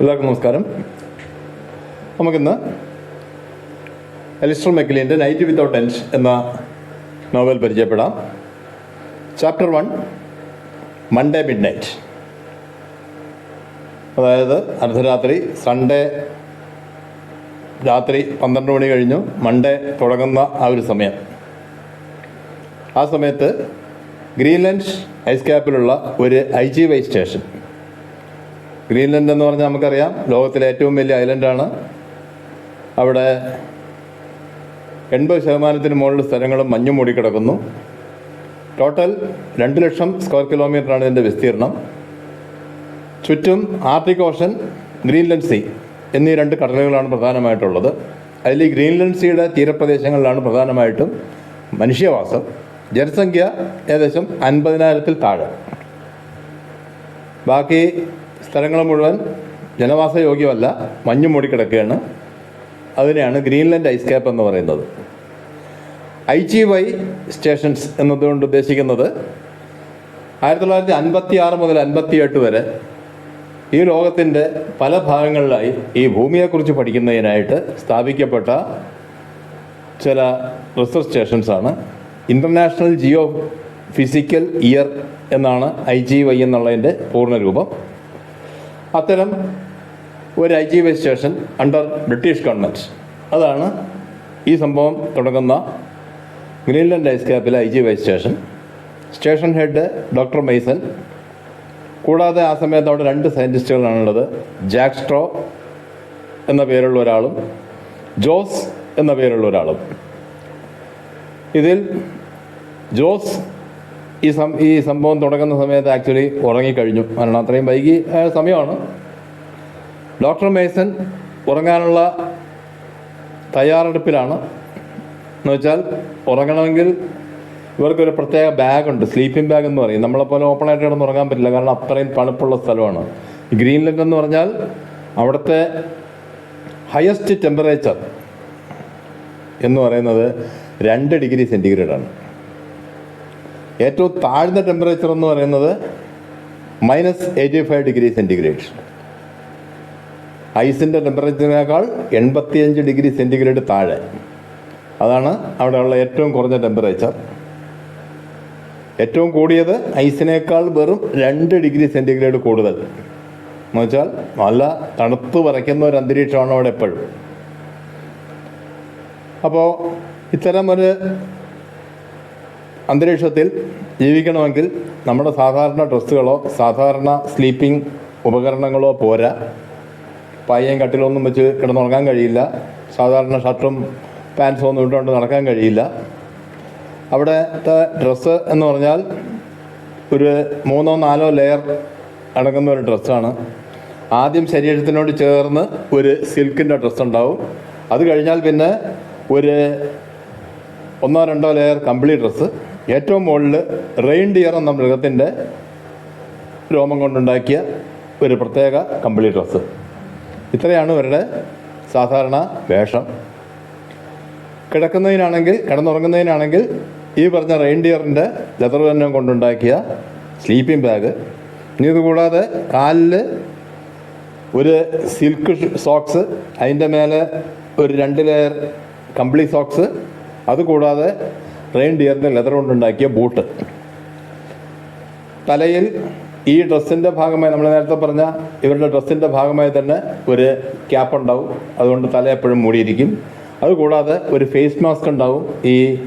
എല്ലാവർക്കും നമസ്കാരം. നമുക്കിന്ന് അലിസ്റ്റർ മെക്കിലിന്റെ നൈറ്റ് വിത്തൗട്ട് ടെൻസ് എന്ന നോവൽ പരിചയപ്പെടാം. Chapter one Monday midnight അതായത് അർദ്ധരാത്രി സൺഡേ രാത്രി പന്ത്രണ്ട് മണി കഴിഞ്ഞു മൺഡേ തുടങ്ങുന്ന ആ ഒരു സമയം. ആ സമയത്ത് ഗ്രീൻലൻഡ് ഐസ് ക്യാപ്പിലുള്ള ഒരു I G Y station Greenland എന്ന് പറഞ്ഞാൽ നമുക്കറിയാം. ലോകത്തിലെ ഏറ്റവും വലിയ ഐലൻഡാണ്. അവിടെ എൺപത് ശതമാനത്തിന് മുകളിൽ സ്ഥലങ്ങളും മഞ്ഞും മൂടിക്കിടക്കുന്നു. ടോട്ടൽ രണ്ട് ലക്ഷം സ്ക്വയർ കിലോമീറ്ററാണ് ഇതിന്റെ വിസ്തീർണം. ചുറ്റും ആർട്ടിക് ഓഷൻ ഗ്രീൻലൻഡ് സീ എന്നീ രണ്ട് കടലുകളാണ് പ്രധാനമായിട്ടുള്ളത്. അതിൽ ഈ ഗ്രീൻലൻഡ് സീയുടെ തീരപ്രദേശങ്ങളിലാണ് പ്രധാനമായിട്ടും മനുഷ്യവാസം. ജനസംഖ്യ ഏകദേശം അൻപതിനായിരത്തിൽ താഴെ. ബാക്കി സ്ഥലങ്ങൾ മുഴുവൻ ജനവാസ യോഗ്യമല്ല മഞ്ഞു മൂടിക്കിടക്കുകയാണ്. അതിനെയാണ് ഗ്രീൻലാൻഡ് ഐസ് ക്യാപ്പ് എന്ന് പറയുന്നത്. ഐ ജി വൈ സ്റ്റേഷൻസ് എന്നതുകൊണ്ട് ഉദ്ദേശിക്കുന്നത് ആയിരത്തി തൊള്ളായിരത്തി അൻപത്തി ആറ് മുതൽ അൻപത്തി എട്ട് വരെ ഈ ലോകത്തിന്റെ പല ഭാഗങ്ങളിലായി ഈ ഭൂമിയെക്കുറിച്ച് പഠിക്കുന്നതിനായിട്ട് സ്ഥാപിക്കപ്പെട്ട ചില റിസർച്ച് സ്റ്റേഷൻസാണ്. ഇന്റർനാഷണൽ ജിയോ ഫിസിക്കൽ ഇയർ എന്നാണ് ഐ ജി വൈ എന്നുള്ളതിന്റെ പൂർണരൂപം അത്തരം ഒരു I G Y station under British അതാണ് ഈ സംഭവം തുടങ്ങുന്ന Greenland ice ക്യാപ്പിലെ I G Y's station. Station head doctor Mason കൂടാതെ ആ സമയത്ത് അവിടെ രണ്ട് സയന്റിസ്റ്റുകളാണുള്ളത് ജാക്ക് സ്ട്രോ എന്ന പേരുള്ള ഒരാളും ജോസ് എന്ന പേരുള്ള ഒരാളും. ഇതിൽ ജോസ് ഈ സം ഈ സംഭവം തുടങ്ങുന്ന സമയത്ത് ആക്ച്വലി ഉറങ്ങിക്കഴിഞ്ഞു. കാരണം അത്രയും വൈകി സമയമാണ്. ഡോക്ടർ മേസൻ ഉറങ്ങാനുള്ള തയ്യാറെടുപ്പിലാണ്. എന്ന് വെച്ചാൽ ഉറങ്ങണമെങ്കിൽ ഇവർക്കൊരു പ്രത്യേക ബാഗുണ്ട്. സ്ലീപ്പിംഗ് ബാഗ് എന്ന് പറയും. നമ്മളെപ്പോലെ ഓപ്പൺ ആയിട്ട് കിടന്ന് ഉറങ്ങാൻ പറ്റില്ല. കാരണം അത്രയും തണുപ്പുള്ള സ്ഥലമാണ്. ഗ്രീൻലൻഡ് എന്ന് പറഞ്ഞാൽ അവിടുത്തെ ഹയസ്റ്റ് ടെമ്പറേച്ചർ എന്ന് പറയുന്നത് രണ്ട് ഡിഗ്രി സെന്റിഗ്രേഡാണ് ഏറ്റവും താഴ്ന്ന ടെമ്പറേച്ചർ എന്ന് പറയുന്നത് minus eighty five degree centigrade ഐസിന്റെ ടെമ്പറേച്ചറിനേക്കാൾ എൺപത്തിയഞ്ച് ഡിഗ്രി സെന്റിഗ്രേഡ് താഴെ. അതാണ് അവിടെയുള്ള ഏറ്റവും കുറഞ്ഞ ടെമ്പറേച്ചർ ഏറ്റവും കൂടിയത് ഐസിനേക്കാൾ വെറും രണ്ട് ഡിഗ്രി സെന്റിഗ്രേഡ് കൂടുതൽ. എന്ന് വെച്ചാൽ നല്ല തണുത്ത് വരയ്ക്കുന്ന ഒരു അന്തരീക്ഷമാണ് അവിടെ എപ്പോഴും. അപ്പോൾ ഇത്തരം ഒരു അന്തരീക്ഷത്തിൽ ജീവിക്കണമെങ്കിൽ നമ്മുടെ സാധാരണ ഡ്രസ്സുകളോ സാധാരണ സ്ലീപ്പിംഗ് ഉപകരണങ്ങളോ പോരാ. പായയും കട്ടിലൊന്നും വെച്ച് കിടന്നുറങ്ങാൻ കഴിയില്ല. സാധാരണ ഷർട്ടും പാൻസും ഒന്നും ഇട്ടുകൊണ്ട് നടക്കാൻ കഴിയില്ല. അവിടുത്തെ ഡ്രസ്സ് എന്ന് പറഞ്ഞാൽ ഒരു മൂന്നോ നാലോ ലെയർ അടങ്ങുന്ന ഒരു ഡ്രസ്സാണ്. ആദ്യം ശരീരത്തിനോട് ചേർന്ന് ഒരു സിൽക്കിന്റെ ഡ്രസ്സ് ഉണ്ടാവും അത് കഴിഞ്ഞാൽ പിന്നെ ഒരു ഒന്നോ രണ്ടോ ലെയർ കമ്പിളി ഡ്രസ്സ്. ഏറ്റവും മുകളിൽ റെയിൻ ഡിയർ എന്ന മൃഗത്തിന്റെ രോമം കൊണ്ടുണ്ടാക്കിയ ഒരു പ്രത്യേക കമ്പിളി ഡ്രസ്സ്. ഇത്രയാണ് ഇവരുടെ സാധാരണ വേഷം. കിടക്കുന്നതിനാണെങ്കിൽ കിടന്നുറങ്ങുന്നതിനാണെങ്കിൽ ഈ പറഞ്ഞ റെയിൻഡിയറിന്റെ ലെതർ കൊണ്ടുണ്ടാക്കിയ സ്ലീപ്പിംഗ് ബാഗ്. ഇനി ഇതുകൂടാതെ കാലിൽ ഒരു സിൽക്ക് സോക്സ് അതിന്റെ മേലെ ഒരു രണ്ട് ലെയർ കമ്പിളി സോക്സ് അതുകൂടാതെ റെയിൻഡിയറിന്റെ ലെതർ കൊണ്ടുണ്ടാക്കിയ ബൂട്ട് തലയിൽ ഈ ഡ്രസ്സിന്റെ ഭാഗമായി നമ്മൾ നേരത്തെ പറഞ്ഞ ഇവരുടെ ഡ്രസ്സിന്റെ ഭാഗമായി തന്നെ ഒരു ക്യാപ്പ് ഉണ്ടാവും. അതുകൊണ്ട് തല എപ്പോഴും മൂടിയിരിക്കും. അതുകൂടാതെ ഒരു ഫേസ് മാസ്ക് ഉണ്ടാവും. ഈ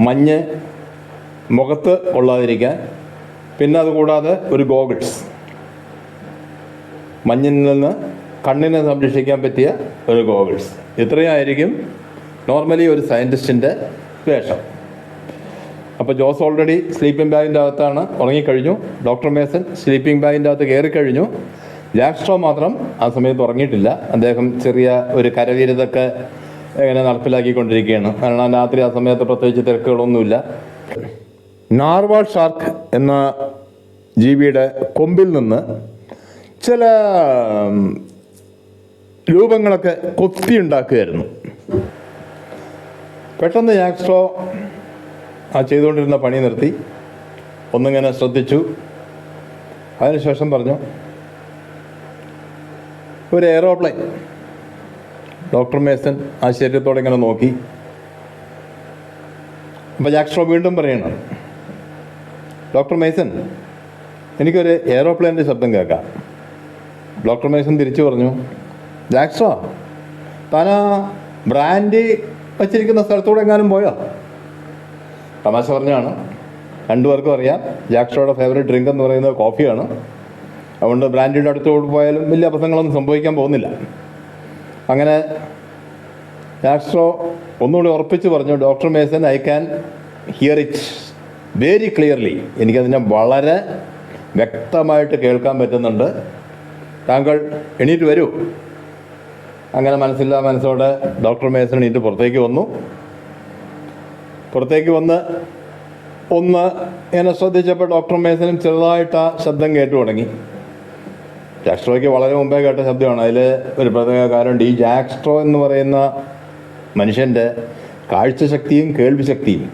മഞ്ഞ് മുഖത്ത് കൊള്ളാതിരിക്കാൻ പിന്നെ അതുകൂടാതെ ഒരു ഗോഗിൾസ് മഞ്ഞിൽ നിന്ന് കണ്ണിനെ സംരക്ഷിക്കാൻ പറ്റിയ ഒരു ഗോഗിൾസ് ഇത്രയായിരിക്കും നോർമലി ഒരു സയന്റിസ്റ്റിന്റെ വേഷം. അപ്പോൾ ജോസ് ഓൾറെഡി സ്ലീപ്പിംഗ് ബാഗിന്റെ അകത്താണ് ഉറങ്ങിക്കഴിഞ്ഞു. ഡോക്ടർ മേസൻ സ്ലീപ്പിംഗ് ബാഗിന്റെ അകത്ത് കയറിക്കഴിഞ്ഞു ജാക്സ്ട്രോ മാത്രം ആ സമയത്ത് ഉറങ്ങിയിട്ടില്ല. അദ്ദേഹം ചെറിയ ഒരു കരവീരതൊക്കെ എങ്ങനെ നടപ്പിലാക്കിക്കൊണ്ടിരിക്കുകയാണ്. കാരണം രാത്രി ആ സമയത്ത് പ്രത്യേകിച്ച് തിരക്കുകളൊന്നുമില്ല. നാർവാൾ ഷാർക്ക് എന്ന ജീവിയുടെ കൊമ്പിൽ നിന്ന് ചില രൂപങ്ങളൊക്കെ കൊത്തിയുണ്ടാക്കുകയായിരുന്നു. പെട്ടെന്ന് ജാക്സ്ട്രോ ആ ചെയ്തുകൊണ്ടിരുന്ന പണി നിർത്തി. ഒന്നിങ്ങനെ ശ്രദ്ധിച്ചു. അതിനുശേഷം പറഞ്ഞു ഒരു എയറോപ്ലെയിൻ ഡോക്ടർ മേസൻ ആ ആശ്ചര്യത്തോടെ ഇങ്ങനെ നോക്കി. അപ്പോൾ ജാക്സ്ട്രോ വീണ്ടും പറയണം ഡോക്ടർ മേസൻ എനിക്കൊരു എയറോപ്ലെയിന്റെ ശബ്ദം കേൾക്കാം. ഡോക്ടർ മേസൻ തിരിച്ചു പറഞ്ഞു ജാക്സ്ട്രോ ബ്രാൻഡ് ബ്രാൻഡി വച്ചിരിക്കുന്ന സ്ഥലത്തൂടെ എങ്ങാനും പോയോ? തമാശ പറഞ്ഞാണ്. രണ്ടുപേർക്കും അറിയാം. ജാക്സ്ട്രോയുടെ ഫേവറേറ്റ് ഡ്രിങ്ക് എന്ന് പറയുന്നത് കോഫിയാണ്. അതുകൊണ്ട് ബ്രാൻഡിന്റെ അടുത്തോട്ട് പോയാലും വലിയ അബദ്ധങ്ങളൊന്നും സംഭവിക്കാൻ പോകുന്നില്ല. അങ്ങനെ ജാക്സ്ട്രോ ഒന്നുകൂടി ഉറപ്പിച്ച് പറഞ്ഞു doctor Mason I can hear it very clearly എനിക്കതിനെ വളരെ വ്യക്തമായിട്ട് കേൾക്കാൻ പറ്റുന്നുണ്ട്. താങ്കൾ എണീറ്റ് വരൂ. അങ്ങനെ മനസ്സില്ലാ മനസ്സോടെ ഡോക്ടർ മേസൻ എണീറ്റ് പുറത്തേക്ക് വന്നു. പുറത്തേക്ക് വന്ന് ഒന്ന് എന്നെ ശ്രദ്ധിച്ചപ്പോൾ ഡോക്ടർ മേസനും ചെറുതായിട്ട് ആ ശബ്ദം കേട്ടു തുടങ്ങി. ജാക്സ്ട്രോയ്ക്ക് വളരെ മുമ്പേ കേട്ട ശബ്ദമാണ്. അതിൽ ഒരു പ്രത്യേക കാര്യമുണ്ട് ഈ ജാക്സ്ട്രോ എന്ന് പറയുന്ന മനുഷ്യന്റെ കാഴ്ചശക്തിയും കേൾവി ശക്തിയും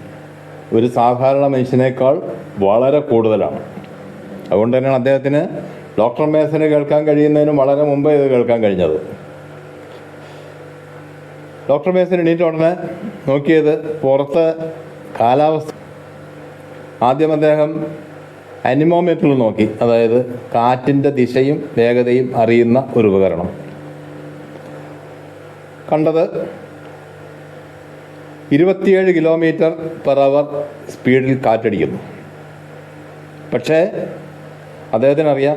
ഒരു സാധാരണ മനുഷ്യനേക്കാൾ വളരെ കൂടുതലാണ്. അതുകൊണ്ട് തന്നെയാണ് അദ്ദേഹത്തിന് ഡോക്ടർ മേസന് കേൾക്കാൻ കഴിയുന്നതിനും വളരെ മുമ്പേ ഇത് കേൾക്കാൻ കഴിഞ്ഞത്. ഡോക്ടർ മേസൻ എണീറ്റ ഉടനെ നോക്കിയത് പുറത്ത് കാലാവസ്ഥ. ആദ്യം അദ്ദേഹം അനിമോമീറ്ററിൽ നോക്കി. അതായത് കാറ്റിന്റെ ദിശയും വേഗതയും അറിയുന്ന ഒരു ഉപകരണം. കണ്ടത് ഇരുപത്തിയേഴ് കിലോമീറ്റർ പെർ അവർ സ്പീഡിൽ കാറ്റടിക്കുന്നു. പക്ഷേ അദ്ദേഹത്തിനറിയാം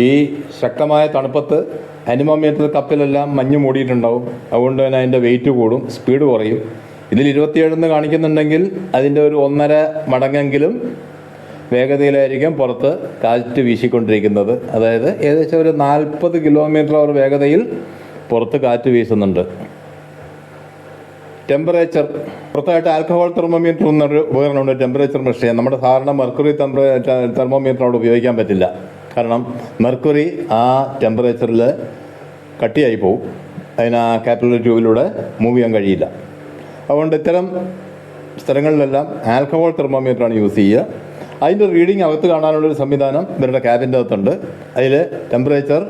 ഈ ശക്തമായ തണുപ്പത്ത് അനിമോമീറ്റർ കപ്പിലെല്ലാം മഞ്ഞ് മൂടിയിട്ടുണ്ടാവും. അതുകൊണ്ട് തന്നെ അതിന്റെ വെയിറ്റ് കൂടും സ്പീഡ് കുറയും. ഇതിൽ ഇരുപത്തിയേഴെന്ന് കാണിക്കുന്നുണ്ടെങ്കിൽ അതിന്റെ ഒരു ഒന്നര മടങ്ങെങ്കിലും വേഗതയിലായിരിക്കും പുറത്ത് കാറ്റ് വീശിക്കൊണ്ടിരിക്കുന്നത്. അതായത് ഏകദേശം ഒരു നാൽപ്പത് കിലോമീറ്റർ അവർ വേഗതയിൽ പുറത്ത് കാറ്റ് വീശുന്നുണ്ട്. ടെമ്പറേച്ചർ പുറത്തായിട്ട് ആൽക്കഹോൾ തെർമോമീറ്റർ എന്നൊരു ഉപകരണമുണ്ട് ടെമ്പറേച്ചർ മെഷീൻ നമ്മുടെ സാധാരണ മെർക്കുറി തെർമോമീറ്റർ അവിടെ ഉപയോഗിക്കാൻ പറ്റില്ല. കാരണം മെർക്കുറി ആ ടെമ്പറേച്ചറിൽ കട്ടിയായി പോകും അതിന് ആ കാപ്പിലറി ട്യൂബിലൂടെ മൂവ് ചെയ്യാൻ കഴിയില്ല. അതുകൊണ്ട് ഇത്തരം സ്ഥലങ്ങളിലെല്ലാം ആൽക്കഹോൾ തെർമോമീറ്ററാണ് യൂസ് ചെയ്യുക. അതിന്റെ റീഡിംഗ് അകത്ത് കാണാനുള്ളൊരു സംവിധാനം ഇവരുടെ ക്യാബിന്റെ അകത്തുണ്ട്. അതിൽ temperature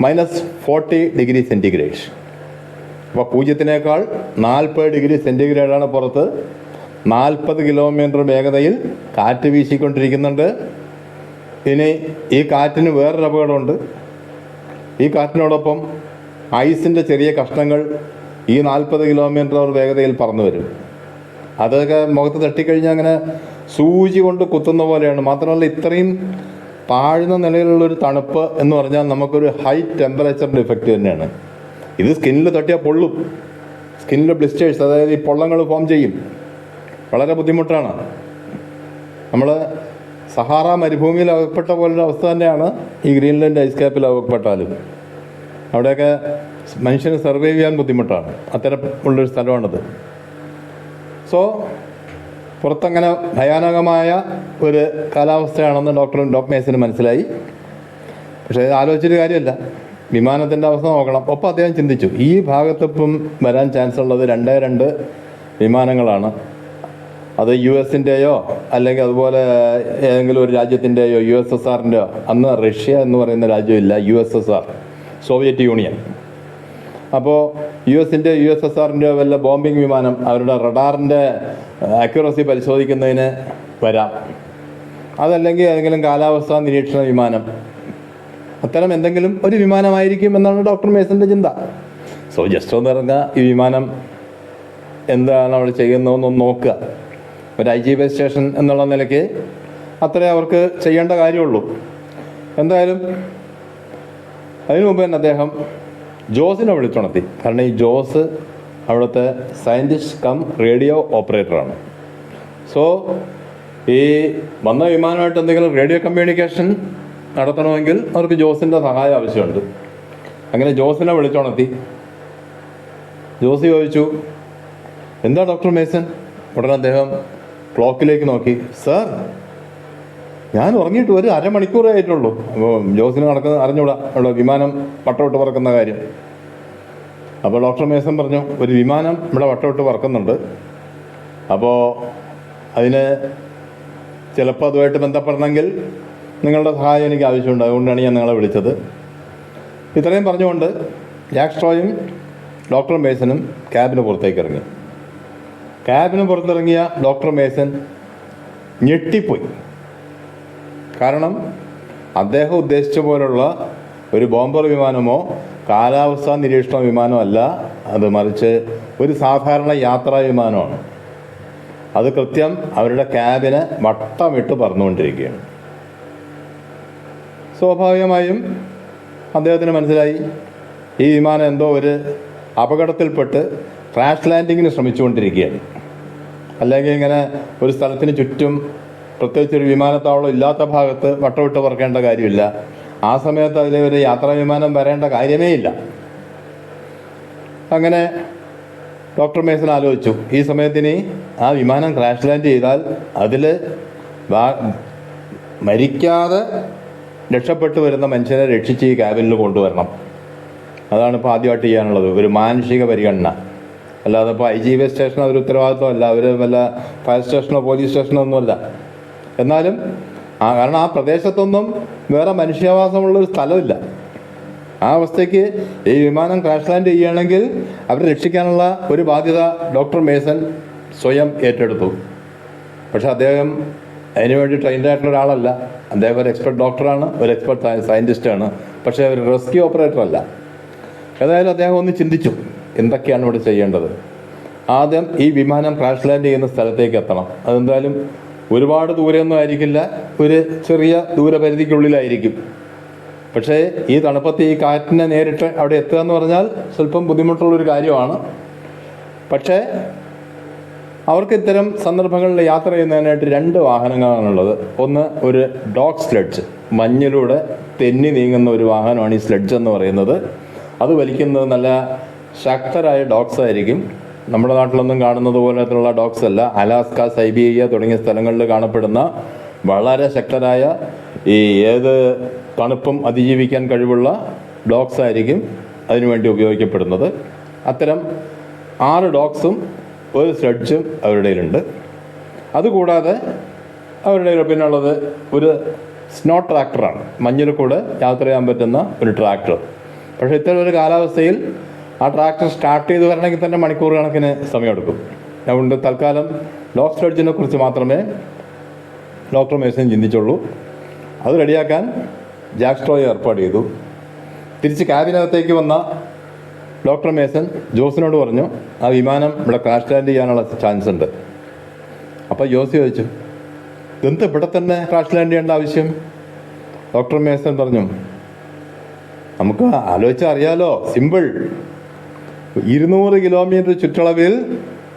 minus forty degree centigrade അപ്പോൾ പൂജ്യത്തിനേക്കാൾ നാൽപ്പത് ഡിഗ്രി സെന്റിഗ്രേഡാണ് പുറത്ത്. നാൽപ്പത് കിലോമീറ്റർ വേഗതയിൽ കാറ്റ് വീശിക്കൊണ്ടിരിക്കുന്നുണ്ട്. ഇനി ഈ കാറ്റിന് വേറൊരു അപകടമുണ്ട്. ഈ കാറ്റിനോടൊപ്പം ഐസിന്റെ ചെറിയ കഷ്ണങ്ങൾ ഈ നാൽപ്പത് കിലോമീറ്റർ വേഗതയിൽ പറന്നു വരും. അതൊക്കെ മുഖത്ത് തട്ടിക്കഴിഞ്ഞാൽ അങ്ങനെ സൂചി കൊണ്ട് കുത്തുന്ന പോലെയാണ്. മാത്രമല്ല ഇത്രയും താഴ്ന്ന നിലയിലുള്ളൊരു തണുപ്പ് എന്ന് പറഞ്ഞാൽ നമുക്കൊരു ഹൈ ടെമ്പറേച്ചറിന്റെ ഇഫക്റ്റ് തന്നെയാണ്. ഇത് സ്കിന്നിൽ തട്ടിയാൽ പൊള്ളും. സ്കിന്നിൽ ബ്ലിസ്റ്റേഴ്സ് അതായത് ഈ പൊള്ളങ്ങൾ ഫോം ചെയ്യും. വളരെ ബുദ്ധിമുട്ടാണ്. നമ്മൾ സഹാറ മരുഭൂമിയിൽ അകപ്പെട്ട പോലൊരു അവസ്ഥ തന്നെയാണ് ഈ ഗ്രീൻലാൻഡ് ഐസ് ക്യാപ്പിൽ അകപ്പെട്ടാലും അവിടെയൊക്കെ മനുഷ്യന് സർവൈവ് ചെയ്യാൻ ബുദ്ധിമുട്ടാണ്. അത്തരം ഉള്ളൊരു സ്ഥലമാണത്. സോ പുറത്തങ്ങനെ ഭയാനകമായ ഒരു കാലാവസ്ഥയാണെന്ന് ഡോക്ടർ ഡോക് മേസിന് മനസ്സിലായി. പക്ഷേ ആലോചിച്ചൊരു കാര്യമല്ല. വിമാനത്തിന്റെ അവസ്ഥ നോക്കണം. ഒപ്പം അദ്ദേഹം ചിന്തിച്ചു ഈ ഭാഗത്തിപ്പം വരാൻ ചാൻസ് ഉള്ളത് രണ്ടേ രണ്ട് വിമാനങ്ങളാണ്. അത് യു എസിന്റെയോ അല്ലെങ്കിൽ അതുപോലെ ഏതെങ്കിലും ഒരു രാജ്യത്തിന്റെയോ യു എസ് എസ് ആറിന്റെയോ അന്ന് റഷ്യ എന്ന് പറയുന്ന രാജ്യമില്ല U S S R Soviet Union. അപ്പോൾ യു എസിന്റെ യു എസ് എസ് ആറിന്റെ വല്ല ബോംബിംഗ് വിമാനം അവരുടെ റഡാറിന്റെ അക്യുറസി പരിശോധിക്കുന്നതിന് വരാം. അതല്ലെങ്കിൽ ഏതെങ്കിലും കാലാവസ്ഥാ നിരീക്ഷണ വിമാനം. അത്തരം എന്തെങ്കിലും ഒരു വിമാനമായിരിക്കും എന്നാണ് ഡോക്ടർ മേസന്റെ ചിന്ത. സോ ജസ്റ്റ് ഒന്ന് ഇറങ്ങുക ഈ വിമാനം എന്താണ് അവിടെ ചെയ്യുന്നതെന്നൊന്ന് നോക്കുക. ഒരു ഐ ജി ബസ് സ്റ്റേഷൻ എന്നുള്ള നിലയ്ക്ക് അത്രേ അവർക്ക് ചെയ്യേണ്ട കാര്യമുള്ളൂ. എന്തായാലും അതിനു മുമ്പ് തന്നെ അദ്ദേഹം ജോസിനെ വിളിച്ചുണർത്തി. കാരണം ഈ ജോസ് അവിടുത്തെ സയന്റിസ്റ്റ് കം റേഡിയോ ഓപ്പറേറ്ററാണ് സോ ഈ വന്ന വിമാനമായിട്ട് എന്തെങ്കിലും റേഡിയോ കമ്മ്യൂണിക്കേഷൻ നടത്തണമെങ്കിൽ അവർക്ക് ജോസിന്റെ സഹായം ആവശ്യമുണ്ട്. അങ്ങനെ ജോസിനെ വിളിച്ചുണർത്തി. ജോസ് ചോദിച്ചു എന്താ ഡോക്ടർ മേസൻ ഉടനെ അദ്ദേഹം ക്ലോക്കിലേക്ക് നോക്കി. സർ ഞാൻ ഉറങ്ങിയിട്ട് ഒരു അരമണിക്കൂറേ ആയിട്ടുള്ളൂ. അപ്പോൾ ജോസിന് നടക്കുന്ന അറിഞ്ഞൂടാ അവിടെ വിമാനം വട്ടമിട്ട് പറക്കുന്ന കാര്യം. അപ്പോൾ ഡോക്ടർ മേസൻ പറഞ്ഞു ഒരു വിമാനം ഇവിടെ വട്ടോട്ട് പറക്കുന്നുണ്ട്. അപ്പോൾ അതിന് ചിലപ്പോൾ അതുമായിട്ട് ബന്ധപ്പെടണമെങ്കിൽ നിങ്ങളുടെ സഹായം എനിക്ക് ആവശ്യമുണ്ട്. അതുകൊണ്ടാണ് ഞാൻ നിങ്ങളെ വിളിച്ചത്. ഇത്രയും പറഞ്ഞുകൊണ്ട് ജാക്സ്ട്രോയും ഡോക്ടർ മേസനും ക്യാബിന് പുറത്തേക്ക് ഇറങ്ങി. ക്യാബിന് പുറത്തിറങ്ങിയ ഡോക്ടർ മേസൻ ഞെട്ടിപ്പോയി. കാരണം അദ്ദേഹം ഉദ്ദേശിച്ച പോലുള്ള ഒരു ബോംബർ വിമാനമോ കാലാവസ്ഥാ നിരീക്ഷണ വിമാനമോ അല്ല. അത് മറിച്ച് ഒരു സാധാരണ യാത്രാ വിമാനമാണ്. അത് കൃത്യം അവരുടെ ക്യാബിന് വട്ടമിട്ട് പറന്നുകൊണ്ടിരിക്കുകയാണ്. സ്വാഭാവികമായും അദ്ദേഹത്തിന് മനസ്സിലായി. ഈ വിമാനം എന്തോ ഒരു അപകടത്തിൽപ്പെട്ട് ക്രാഷ് ലാൻഡിങ്ങിന് ശ്രമിച്ചുകൊണ്ടിരിക്കുകയാണ്. അല്ലെങ്കിൽ ഇങ്ങനെ ഒരു സ്ഥലത്തിന് ചുറ്റും പ്രത്യേകിച്ച് ഒരു വിമാനത്താവളം ഇല്ലാത്ത ഭാഗത്ത് വട്ടവിട്ട് പറക്കേണ്ട കാര്യമില്ല. ആ സമയത്ത് അതിലെ ഒരു യാത്രാ വിമാനം വരേണ്ട കാര്യമേ ഇല്ല. അങ്ങനെ ഡോക്ടർ മേസൻ ആലോചിച്ചു. ഈ സമയത്തിന് ആ വിമാനം ക്രാഷ് ലാൻഡ് ചെയ്താൽ അതിൽ മരിക്കാതെ രക്ഷപ്പെട്ടു വരുന്ന മനുഷ്യനെ രക്ഷിച്ച് ഈ ക്യാബിനിൽ കൊണ്ടുവരണം. അതാണ് ഇപ്പോൾ ആദ്യമായിട്ട് ചെയ്യാനുള്ളത്. ഒരു മാനുഷിക പരിഗണന. അല്ലാതെ ഇപ്പോൾ ഐ ജി വി സ്റ്റേഷൻ അതൊരു ഉത്തരവാദിത്വമല്ല അവർ വല്ല ഫയർ സ്റ്റേഷനോ പോലീസ് സ്റ്റേഷനോ ഒന്നുമല്ല. എന്നാലും ആ കാരണം ആ പ്രദേശത്തൊന്നും വേറെ മനുഷ്യാവാസമുള്ളൊരു സ്ഥലമില്ല. ആ അവസ്ഥയ്ക്ക് ഈ വിമാനം ക്രാഷ് ലാൻഡ് ചെയ്യുകയാണെങ്കിൽ അവരെ രക്ഷിക്കാനുള്ള ഒരു ബാധ്യത ഡോക്ടർ മേസൻ സ്വയം ഏറ്റെടുത്തു. പക്ഷെ അദ്ദേഹം അതിനുവേണ്ടി ട്രെയിൻഡ് ആയിട്ടുള്ള ഒരാളല്ല. അദ്ദേഹം ഒരു എക്സ്പെർട്ട് ഡോക്ടറാണ് ഒരു എക്സ്പെർട്ട് സയന്റിസ്റ്റാണ് പക്ഷേ ഒരു റെസ്ക്യൂ ഓപ്പറേറ്റർ അല്ല. ഏതായാലും അദ്ദേഹം ഒന്ന് ചിന്തിച്ചു. എന്തൊക്കെയാണ് ഇവിടെ ചെയ്യേണ്ടത്? ആദ്യം ഈ വിമാനം ക്രാഷ് ലാൻഡ് ചെയ്യുന്ന സ്ഥലത്തേക്ക് എത്തണം. അതെന്തായാലും ഒരുപാട് ദൂരെയൊന്നും ആയിരിക്കില്ല. ഒരു ചെറിയ ദൂരപരിധിക്കുള്ളിലായിരിക്കും. പക്ഷേ ഈ തണുപ്പത്ത് ഈ കാറ്റിനെ നേരിട്ട് അവിടെ എത്തുക എന്ന് പറഞ്ഞാൽ സ്വല്പം ബുദ്ധിമുട്ടുള്ളൊരു കാര്യമാണ്. പക്ഷേ അവർക്ക് ഇത്തരം സന്ദർഭങ്ങളിൽ യാത്ര ചെയ്യുന്നതിനായിട്ട് രണ്ട് വാഹനങ്ങളാണുള്ളത്. ഒന്ന് ഒരു ഡോഗ് സ്ലെഡ്ജ്. മഞ്ഞിലൂടെ തെന്നി നീങ്ങുന്ന ഒരു വാഹനമാണ് ഈ സ്ലെഡ്ജ് എന്ന് പറയുന്നത്. അത് വലിക്കുന്നത് നല്ല ശക്തരായ ഡോഗ്സ് ആയിരിക്കും. നമ്മുടെ നാട്ടിലൊന്നും കാണുന്നത് പോലത്തുള്ള ഡോഗ്സ് അല്ല. അലാസ്ക സൈബീരിയ തുടങ്ങിയ സ്ഥലങ്ങളിൽ കാണപ്പെടുന്ന വളരെ ശക്തരായ ഈ ഏത് തണുപ്പും അതിജീവിക്കാൻ കഴിവുള്ള ഡോഗ്സ് ആയിരിക്കും അതിനുവേണ്ടി ഉപയോഗിക്കപ്പെടുന്നത്. അത്തരം ആറ് ഡോഗ്സും ഒരു സ്ലഡ്ജും അവരുടെ അതുകൂടാതെ അവരുടെ പിന്നുള്ളത് ഒരു സ്നോ ട്രാക്ടറാണ്. മഞ്ഞിൽ കൂടെ യാത്ര ചെയ്യാൻ പറ്റുന്ന ഒരു ട്രാക്ടർ. പക്ഷേ ഇത്തരം ഒരു കാലാവസ്ഥയിൽ ആ ട്രാക്ടർ സ്റ്റാർട്ട് ചെയ്ത് വരണമെങ്കിൽ തന്നെ മണിക്കൂർ കണക്കിന് സമയമെടുക്കും. അതുകൊണ്ട് തൽക്കാലം ലോക്ക് സ്ലെഡ്ജിനെ കുറിച്ച് മാത്രമേ ഡോക്ടർ മേസൻ ചിന്തിച്ചുള്ളൂ. അത് റെഡിയാക്കാൻ ജാക്ക് സ്ട്രോയെ ഏർപ്പാട് ചെയ്തു. തിരിച്ച് ക്യാബിനകത്തേക്ക് വന്ന ഡോക്ടർ മേസൻ ജോസിനോട് പറഞ്ഞു ആ വിമാനം ഇവിടെ ക്രാഷ് ലാൻഡ് ചെയ്യാനുള്ള ചാൻസ് ഉണ്ട്. അപ്പോൾ ജോസ് ചോദിച്ചു എന്ത് ഇവിടെ തന്നെ ക്രാഷ് ലാൻഡ് ചെയ്യേണ്ട ആവശ്യം? ഡോക്ടർ മേസൻ പറഞ്ഞു നമുക്ക് ആലോചിച്ചാൽ അറിയാലോ സിമ്പിൾ. ഇരുന്നൂറ് കിലോമീറ്റർ ചുറ്റളവിൽ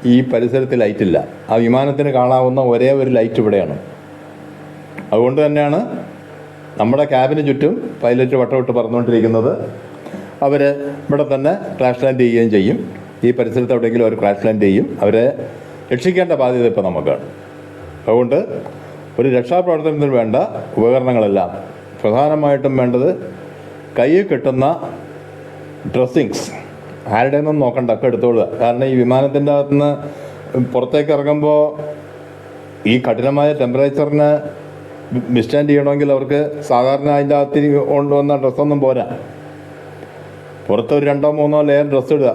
ഈ പരിസരത്ത് ലൈറ്റില്ല ആ വിമാനത്തിന് കാണാവുന്ന ഒരേ ഒരു ലൈറ്റ് ഇവിടെയാണ്. അതുകൊണ്ട് തന്നെയാണ് നമ്മുടെ ക്യാബിന് ചുറ്റും പൈലറ്റ് വട്ടമിട്ട് പറന്നുകൊണ്ടിരിക്കുന്നത്. അവർ ഇവിടെ തന്നെ ക്രാഷ് ലാൻഡ് ചെയ്യുകയും ചെയ്യും. ഈ പരിസരത്ത് എവിടെയെങ്കിലും അവർ ക്രാഷ് ലാൻഡ് ചെയ്യും. അവരെ രക്ഷിക്കേണ്ട ബാധ്യത ഇപ്പോൾ നമുക്കാണ്. അതുകൊണ്ട് ഒരു രക്ഷാപ്രവർത്തനത്തിന് വേണ്ട ഉപകരണങ്ങളെല്ലാം പ്രധാനമായിട്ടും വേണ്ടത് കയ്യിൽ കിട്ടുന്ന ഡ്രസ്സിങ്സ് ആരുടെ ഒന്നും നോക്കണ്ട ഒക്കെ എടുത്തോളുക. കാരണം ഈ വിമാനത്തിന്റെ അകത്തുനിന്ന് പുറത്തേക്ക് ഇറങ്ങുമ്പോൾ ഈ കഠിനമായ ടെമ്പറേച്ചറിന് വിസ്റ്റാൻഡ് ചെയ്യണമെങ്കിൽ അവർക്ക് സാധാരണ അതിന്റെ അകത്ത് കൊണ്ടുവന്ന ഡ്രസ്സൊന്നും പോരാ. പുറത്ത് ഒരു രണ്ടോ മൂന്നോ ലെയർ ഡ്രസ്സ് ഇടുക.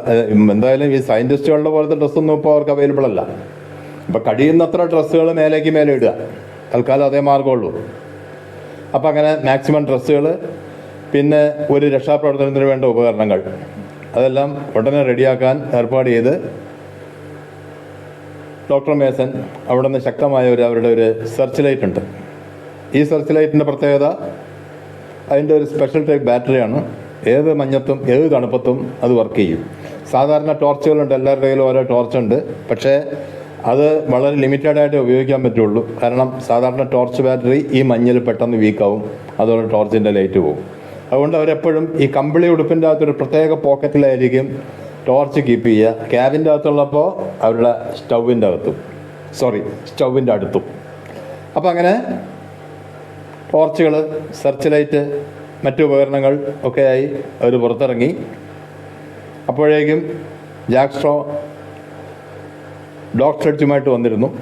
എന്തായാലും ഈ സയന്റിസ്റ്റുകളുടെ പോലത്തെ ഡ്രസ്സൊന്നും ഇപ്പോൾ അവർക്ക് അവൈലബിൾ അല്ല. അപ്പോൾ കഴിയുന്നത്ര ഡ്രസ്സുകൾ മേലേക്ക് മേലെ ഇടുക. തൽക്കാലം അതേ മാർഗമുള്ളൂ അപ്പോൾ അങ്ങനെ മാക്സിമം ഡ്രസ്സുകൾ പിന്നെ ഒരു രക്ഷാപ്രവർത്തനത്തിന് വേണ്ട ഉപകരണങ്ങൾ. അതെല്ലാം ഉടനെ റെഡിയാക്കാൻ ഏർപ്പാട് ചെയ്ത് ഡോക്ടർ മേസൻ അവിടെ നിന്ന് ശക്തമായ ഒരു അവരുടെ ഒരു സെർച്ച് ലൈറ്റ് ഉണ്ട്. ഈ സെർച്ച് ലൈറ്റിന്റെ പ്രത്യേകത അതിന്റെ ഒരു സ്പെഷ്യൽ ടൈപ്പ് ബാറ്ററിയാണ്. ഏത് മഞ്ഞത്തും ഏത് തണുപ്പത്തും അത് വർക്ക് ചെയ്യും. സാധാരണ ടോർച്ചുകളുണ്ട് എല്ലാവരുടെ കയ്യിലും ഓരോ ടോർച്ചുണ്ട്. പക്ഷേ അത് വളരെ ലിമിറ്റഡ് ആയിട്ട് ഉപയോഗിക്കാൻ പറ്റുള്ളൂ. കാരണം സാധാരണ ടോർച്ച് ബാറ്ററി ഈ മഞ്ഞിൽ പെട്ടെന്ന് വീക്കാവും അതോടെ ടോർച്ചിന്റെ ലൈറ്റ് പോകും അതുകൊണ്ട് അവരെപ്പോഴും ഈ കമ്പിളി ഉടുപ്പിന്റെ അകത്തൊരു പ്രത്യേക പോക്കറ്റിലായിരിക്കും ടോർച്ച് കീപ്പ് ചെയ്യുക. ക്യാബിന്റെ അകത്തുള്ളപ്പോൾ അവരുടെ സ്റ്റൗവിന്റെ അകത്തും. സോറി സ്റ്റൗവിന്റെ അടുത്തും. അപ്പോൾ അങ്ങനെ ടോർച്ചുകൾ സെർച്ച് ലൈറ്റ് മറ്റു ഉപകരണങ്ങൾ ഒക്കെയായി അവർ പുറത്തിറങ്ങി. അപ്പോഴേക്കും ജാക്സ്ട്രോ ഡോഗ് സ്ലെഡ്ജുമായിട്ട് വന്നിരുന്നു.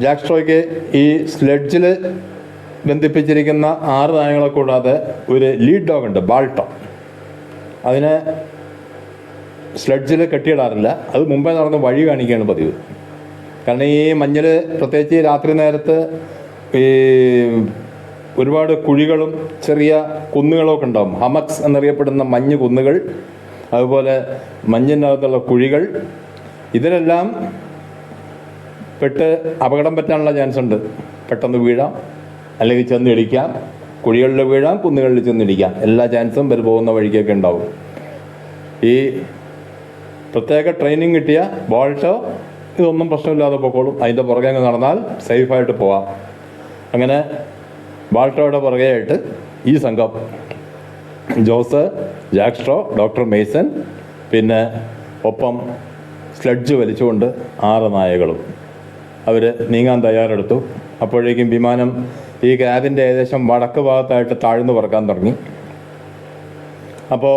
ജാക്സ്ട്രോയ്ക്ക് ഈ സ്ലെഡ്ജിൽ ബന്ധിപ്പിച്ചിരിക്കുന്ന ആറ് നായകളെ കൂടാതെ ഒരു ലീഡ് ഡോഗ് ഉണ്ട് ബാൾട്ടോ അതിനെ സ്ലഡ്ജിൽ കെട്ടിയിടാറില്ല. അത് മുമ്പേ നടന്ന് വഴി കാണിക്കുകയാണ് പതിവ്. കാരണം ഈ മഞ്ഞൾ പ്രത്യേകിച്ച് രാത്രി നേരത്ത് ഈ ഒരുപാട് കുഴികളും ചെറിയ കുന്നുകളൊക്കെ ഉണ്ടാകും ഹമക്സ് എന്നറിയപ്പെടുന്ന മഞ്ഞ് കുന്നുകൾ അതുപോലെ മഞ്ഞിനകത്തുള്ള കുഴികൾ ഇതിലെല്ലാം പെട്ട് അപകടം പറ്റാനുള്ള ചാൻസ് ഉണ്ട്. പെട്ടെന്ന് വീഴാം. അല്ലെങ്കിൽ ചെന്നിടിക്കാം. കുഴികളിൽ വീഴാം കുന്നുകളിൽ ചെന്നിടിക്കാം. എല്ലാ ചാൻസും ഇവർ പോകുന്ന വഴിക്കൊക്കെ ഉണ്ടാവും. ഈ പ്രത്യേക ട്രെയിനിങ് കിട്ടിയ ബോൾട്ടോ ഇതൊന്നും പ്രശ്നമില്ലാതെ പൊക്കോളും. അതിന്റെ പുറകെ അങ്ങ് നടന്നാൽ സേഫായിട്ട് പോവാം. അങ്ങനെ ബാൾട്ടോയുടെ പുറകെ ആയിട്ട് ഈ സംഘം. ജോസ് ജാക്സ്ട്രോ ഡോക്ടർ മെയ്സൻ പിന്നെ ഒപ്പം സ്ലഡ്ജ് വലിച്ചുകൊണ്ട് ആറ് നായകളും. അവർ നീങ്ങാൻ തയ്യാറെടുത്തു. അപ്പോഴേക്കും വിമാനം ഈ ക്യാബിന്റെ ഏകദേശം വടക്ക് ഭാഗത്തായിട്ട് താഴ്ന്നു പറക്കാൻ തുടങ്ങി. അപ്പോൾ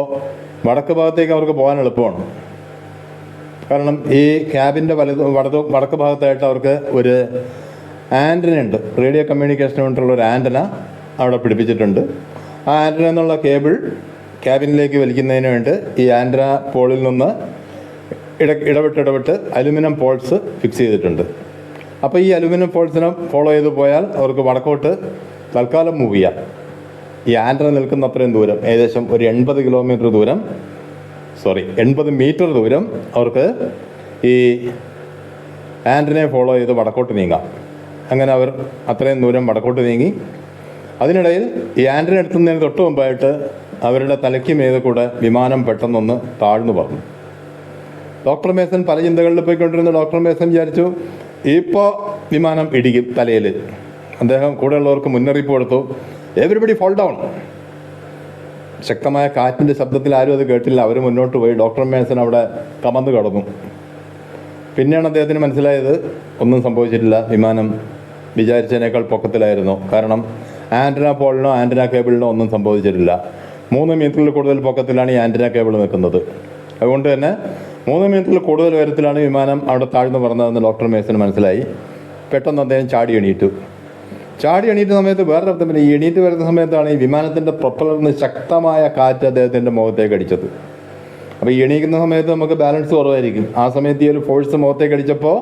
വടക്ക് ഭാഗത്തേക്ക് അവർക്ക് പോകാൻ എളുപ്പമാണ്. കാരണം ഈ ക്യാബിന്റെ വലത് വടത് വടക്ക് ഭാഗത്തായിട്ട് അവർക്ക് ഒരു ആന്റന ഉണ്ട്. റേഡിയോ കമ്മ്യൂണിക്കേഷന് വേണ്ടിയിട്ടുള്ള ഒരു ആന്റന അവിടെ പിടിപ്പിച്ചിട്ടുണ്ട്. ആ ആന്റന എന്നുള്ള കേബിൾ ക്യാബിനിലേക്ക് വലിക്കുന്നതിന് വേണ്ടി ഈ ആന്റന പോളിൽ നിന്ന് ഇട ഇടവിട്ട് ഇടവിട്ട് അലുമിനിയം പോൾസ് ഫിക്സ് ചെയ്തിട്ടുണ്ട്. അപ്പോൾ ഈ അലുമിനിയം ഫോൾസിനെ ഫോളോ ചെയ്ത് പോയാൽ അവർക്ക് വടക്കോട്ട് തൽക്കാലം മൂവ് ചെയ്യാം. ഈ ആൻഡ്ര നിൽക്കുന്ന അത്രയും ദൂരം ഏകദേശം ഒരു എൺപത് കിലോമീറ്റർ ദൂരം സോറി എൺപത് മീറ്റർ ദൂരം അവർക്ക് ഈ ആൻഡ്രനെ ഫോളോ ചെയ്ത് വടക്കോട്ട് നീങ്ങാം. അങ്ങനെ അവർ അത്രയും ദൂരം വടക്കോട്ട് നീങ്ങി. അതിനിടയിൽ ഈ ആൻഡ്രനെ എത്തുന്നതിന് തൊട്ട് മുമ്പായിട്ട് അവരുടെ തലയ്ക്ക് മീതെ കൂടെ വിമാനം പെട്ടെന്നൊന്ന് താഴ്ന്നു പറഞ്ഞു. ഡോക്ടർ മേസൻ പല ചിന്തകളിൽ പോയിക്കൊണ്ടിരുന്ന. ഡോക്ടർ മേസൻ വിചാരിച്ചു ഇപ്പോൾ വിമാനം ഇടിക്കും തലയിൽ അദ്ദേഹം കൂടെയുള്ളവർക്ക് മുന്നറിയിപ്പ് കൊടുത്തു. എവരിബഡി ഫോൾ ഡൗൺ ശക്തമായ കാറ്റിന്റെ ശബ്ദത്തിൽ ആരും അത് കേട്ടില്ല. അവർ മുന്നോട്ട് പോയി. ഡോക്ടർ മേസൻ അവിടെ കമന്ന് കടന്നു. പിന്നെയാണ് അദ്ദേഹത്തിന് മനസ്സിലായത് ഒന്നും സംഭവിച്ചിട്ടില്ല. വിമാനം വിചാരിച്ചതിനേക്കാൾ പൊക്കത്തിലായിരുന്നു. കാരണം ആന്റന പോളിനോ ആന്റന കേബിളിനോ ഒന്നും സംഭവിച്ചിട്ടില്ല. മൂന്ന് മീറ്ററിൽ കൂടുതൽ പൊക്കത്തിലാണ് ഈ ആന്റന കേബിൾ നിൽക്കുന്നത്. അതുകൊണ്ട് തന്നെ മൂന്ന് മിനിറ്റിൽ കൂടുതൽ ഉയരത്തിലാണ് വിമാനം അവിടെ താഴ്ന്നു പറഞ്ഞതെന്ന് ഡോക്ടർ മേസന് മനസ്സിലായി. പെട്ടെന്ന് അദ്ദേഹം ചാടി എണീറ്റു. ചാടി എണീറ്റ സമയത്ത് വേറെ അർത്ഥം പിന്നെ എണീറ്റ് വരുന്ന സമയത്താണ് ഈ വിമാനത്തിന്റെ പ്രൊപ്പലറിന് ശക്തമായ കാറ്റ് അദ്ദേഹത്തിന്റെ മുഖത്തേക്ക് അടിച്ചത്. അപ്പോൾ എണീക്കുന്ന സമയത്ത് നമുക്ക് ബാലൻസ് കുറവായിരിക്കും. ആ സമയത്ത് ഈ ഒരു ഫോഴ്സ് മുഖത്തേക്ക് അടിച്ചപ്പോൾ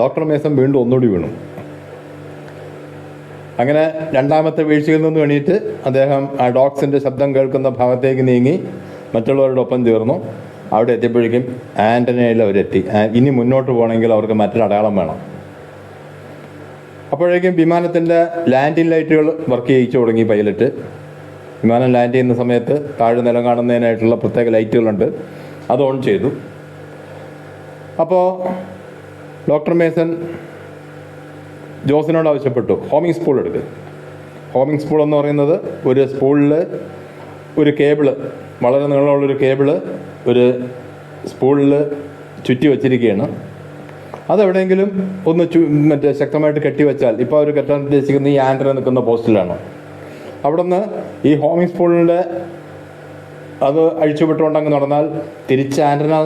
ഡോക്ടർ മേസൻ വീണ്ടും ഒന്നുകൂടി വീണു. അങ്ങനെ രണ്ടാമത്തെ വീഴ്ചയിൽ നിന്ന് എണീറ്റ് അദ്ദേഹം ആ ഡോഗ്സിന്റെ ശബ്ദം കേൾക്കുന്ന ഭാഗത്തേക്ക് നീങ്ങി മറ്റുള്ളവരുടെ ഒപ്പം ചേർന്നു അവിടെ എത്തിയപ്പോഴേക്കും ആന്റനയിൽ അവരെത്തി. ഇനി മുന്നോട്ട് പോകണമെങ്കിൽ അവർക്ക് മറ്റൊരു അടയാളം വേണം. അപ്പോഴേക്കും വിമാനത്തിന്റെ ലാൻഡിംഗ് ലൈറ്റുകൾ വർക്ക് ചെയ്യിച്ചു തുടങ്ങി പൈലറ്റ്. വിമാനം ലാൻഡ് ചെയ്യുന്ന സമയത്ത് താഴെ നിലം കാണുന്നതിനായിട്ടുള്ള പ്രത്യേക ലൈറ്റുകളുണ്ട്. അത് ഓൺ ചെയ്തു. അപ്പോൾ ഡോക്ടർ മേസൻ ജോസിനോട് ആവശ്യപ്പെട്ടു. ഹോമിംഗ് സ്പൂൾ എടുക്കുക ഹോമിംഗ് സ്പൂൾ എന്ന് പറയുന്നത് ഒരു സ്പൂളിൽ ഒരു കേബിൾ വളരെ നീളമുള്ളൊരു കേബിൾ ഒരു സ്പൂളിൽ ചുറ്റി വച്ചിരിക്കുകയാണ്. അതെവിടെയെങ്കിലും ഒന്ന് ചു മറ്റേ ശക്തമായിട്ട് കെട്ടിവെച്ചാൽ ഇപ്പോൾ അവർ കെട്ടാൻ ഉദ്ദേശിക്കുന്ന ഈ ആൻഡ്ര നിൽക്കുന്ന പോസ്റ്റിലാണ്. അവിടെ നിന്ന് ഈ ഹോമിംഗ് സ്പൂളിന്റെ അത് അഴിച്ചുവിട്ടുകൊണ്ട് അങ്ങ് നടന്നാൽ തിരിച്ച് ആൻഡ്രന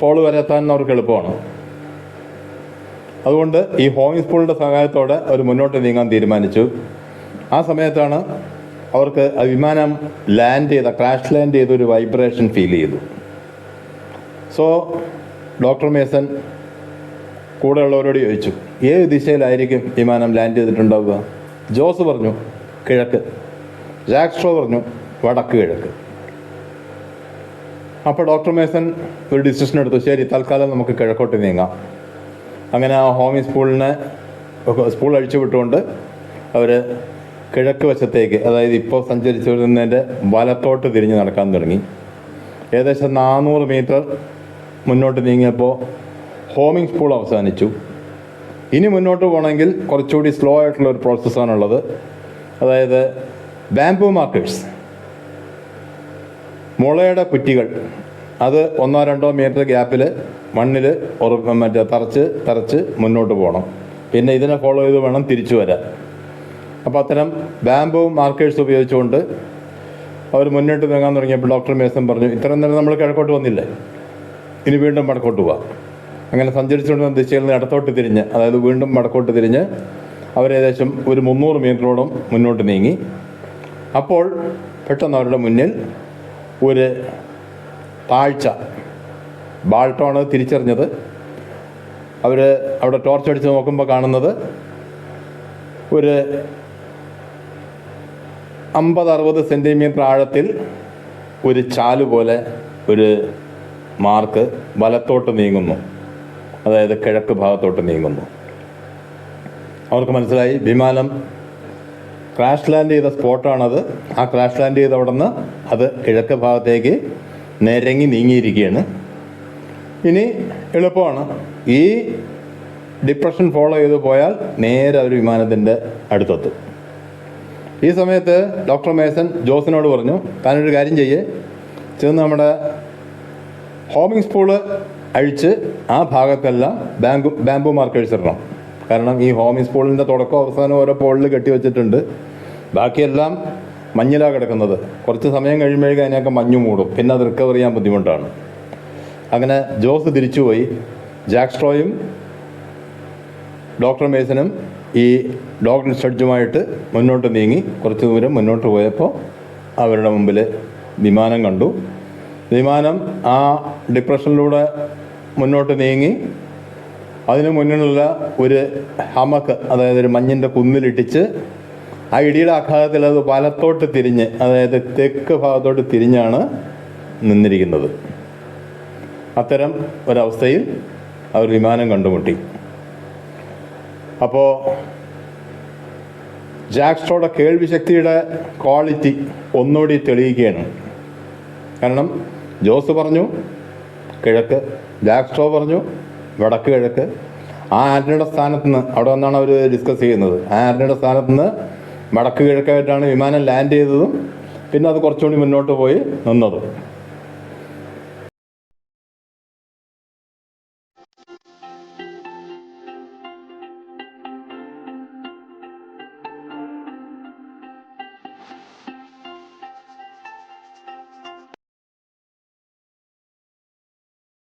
പോൾ വരെ എത്താൻ അവർക്ക് എളുപ്പമാണ്. അതുകൊണ്ട് ഈ ഹോമിംഗ് സ്പൂളിന്റെ സഹായത്തോടെ അവർ മുന്നോട്ട് നീങ്ങാൻ തീരുമാനിച്ചു. ആ സമയത്താണ് അവർക്ക് വിമാനം ലാൻഡ് ചെയ്ത ക്രാഷ് ലാൻഡ് ചെയ്ത ഒരു വൈബ്രേഷൻ ഫീൽ ചെയ്തു. സോ ഡോക്ടർ മേസൻ കൂടെയുള്ളവരോട് ചോദിച്ചു ഏത് ദിശയിലായിരിക്കും വിമാനം ലാൻഡ് ചെയ്തിട്ടുണ്ടാവുക? ജോസ് പറഞ്ഞു കിഴക്ക്. ജാക്സ്ട്രോ പറഞ്ഞു വടക്ക് കിഴക്ക്. അപ്പോൾ ഡോക്ടർ മേസൻ ഒരു ഡിസിഷൻ എടുത്തു ശരി തൽക്കാലം നമുക്ക് കിഴക്കോട്ട് നീങ്ങാം. അങ്ങനെ ആ ഹോമി സ്കൂളിനെ സ്കൂൾ അഴിച്ചു വിട്ടുകൊണ്ട് അവർ കിഴക്ക് വശത്തേക്ക് അതായത് ഇപ്പോൾ സഞ്ചരിച്ചു വരുന്നതിന്റെ വലത്തോട്ട് തിരിഞ്ഞ് നടക്കാൻ തുടങ്ങി. ഏകദേശം നാനൂറ് മീറ്റർ മുന്നോട്ട് നീങ്ങിയപ്പോൾ ഹോമിംഗ് സ്പൂൾ അവസാനിച്ചു. ഇനി മുന്നോട്ട് പോകണമെങ്കിൽ കുറച്ചുകൂടി സ്ലോ ആയിട്ടുള്ള ഒരു പ്രോസസ്സാണുള്ളത് അതായത് ബാംബു മാർക്കേഴ്സ് മുളയുടെ കുറ്റികൾ. അത് ഒന്നോ രണ്ടോ മീറ്റർ ഗ്യാപ്പിൽ മണ്ണിൽ ഉറ മറ്റേ തറച്ച് തറച്ച് മുന്നോട്ട് പോകണം. പിന്നെ ഇതിനെ ഫോളോ ചെയ്ത് വേണം തിരിച്ചു വരാൻ. അപ്പോൾ അത്തരം ബാമ്പോ മാർക്കേഴ്സ് ഉപയോഗിച്ചുകൊണ്ട് അവർ മുന്നോട്ട് നീങ്ങാൻ തുടങ്ങിയപ്പോൾ ഡോക്ടർ മേസൻ പറഞ്ഞു ഇത്രയും നേരം നമ്മൾ കിഴക്കോട്ട് വന്നില്ലേ? ഇനി വീണ്ടും വടക്കോട്ട് പോവാം. അങ്ങനെ സഞ്ചരിച്ചുകൊണ്ടിരുന്ന ദിശയിൽ നിന്ന് ഇടത്തോട്ട് തിരിഞ്ഞ് അതായത് വീണ്ടും വടക്കോട്ട് തിരിഞ്ഞ് അവരേകദേശം ഒരു മുന്നൂറ് മീറ്ററോളം മുന്നോട്ട് നീങ്ങി. അപ്പോൾ പെട്ടെന്ന് അവരുടെ മുന്നിൽ ഒരു താഴ്ച ബാൾട്ടോണ് തിരിച്ചറിഞ്ഞത്. അവർ അവിടെ ടോർച്ച് അടിച്ച് നോക്കുമ്പോൾ കാണുന്നത് ഒരു അമ്പത് അറുപത് സെന്റിമീറ്റർ ആഴത്തിൽ ഒരു ചാൽ പോലെ ഒരു മാർക്ക് വലത്തോട്ട് നീങ്ങുന്നു. അതായത് കിഴക്ക് ഭാഗത്തോട്ട് നീങ്ങുന്നു. അവർക്ക് മനസ്സിലായി? വിമാനം ക്രാഷ് ലാൻഡ് ചെയ്ത സ്പോട്ടാണത് ആ ക്രാഷ് ലാൻഡ് ചെയ്ത അവിടെ അത് കിഴക്ക് ഭാഗത്തേക്ക് നിരങ്ങി നീങ്ങിയിരിക്കുകയാണ്. ഇനി എളുപ്പമാണ്. ഈ ഡിപ്രഷൻ ഫോളോ ചെയ്ത് പോയാൽ നേരെ ഒരു വിമാനത്തിന്റെ അടുത്തെത്തും. ഈ സമയത്ത് ഡോക്ടർ മേസൻ ജോസിനോട് പറഞ്ഞു താനൊരു കാര്യം ചെയ്യേ. ചെന്ന് നമ്മുടെ ഹോമിംഗ് സ്പൂൾ അഴിച്ച് ആ ഭാഗത്തെല്ലാം ബാങ്കു ബാമ്പു മാർക്കേഴ്സ് ഇടണം. കാരണം ഈ ഹോമിംഗ് സ്പൂളിന്റെ തുടക്കം അവസാനം ഓരോ പോളിൽ കെട്ടി വെച്ചിട്ടുണ്ട്. ബാക്കിയെല്ലാം മഞ്ഞിലാ കിടക്കുന്നത്. കുറച്ച് സമയം കഴിയുമ്പോഴേക്കും അതിനൊക്കെ മഞ്ഞു മൂടും. പിന്നെ അത് റിക്കവർ ചെയ്യാൻ ബുദ്ധിമുട്ടാണ്. അങ്ങനെ ജോസ് തിരിച്ചുപോയി. ജാക്സ്ട്രോയും ഡോക്ടർ മേസനും ഈ ഡോക്ടർ സ്റ്റഡ്ജുമായിട്ട് മുന്നോട്ട് നീങ്ങി കുറച്ച് ദൂരം മുന്നോട്ട് പോയപ്പോൾ അവരുടെ മുമ്പിൽ വിമാനം കണ്ടു. വിമാനം ആ ഡിപ്രഷനിലൂടെ മുന്നോട്ട് നീങ്ങി. അതിന് മുന്നിലുള്ള ഒരു ഹമക്ക് അതായത് ഒരു മഞ്ഞിന്റെ കുന്നിലിട്ടിച്ച് ആ ഇടിയുടെ ആഘാതത്തിൽ അത് വലത്തോട്ട് തിരിഞ്ഞ് അതായത് തെക്ക് ഭാഗത്തോട്ട് തിരിഞ്ഞാണ് നിന്നിരിക്കുന്നത്. അത്തരം ഒരവസ്ഥയിൽ അവർ വിമാനം കണ്ടുമുട്ടി. അപ്പോൾ ജാക്സ്ട്രോയുടെ കേൾവി ശക്തിയുടെ ക്വാളിറ്റി ഒന്നുകൂടി തെളിയിക്കുകയാണ്. കാരണം ജോസ് പറഞ്ഞു കിഴക്ക്. ജാക്സ്ട്രോ പറഞ്ഞു വടക്ക് കിഴക്ക്. ആ ആന്റണിയുടെ സ്ഥാനത്ത് നിന്ന് അവിടെ നിന്നാണ് അവർ ഡിസ്കസ് ചെയ്യുന്നത്. ആ ആന്റണിയുടെ സ്ഥാനത്ത് നിന്ന് വടക്ക് കിഴക്കായിട്ടാണ് വിമാനം ലാൻഡ് ചെയ്തതും പിന്നെ അത് കുറച്ചുകൂടി മുന്നോട്ട് പോയി നിന്നതും.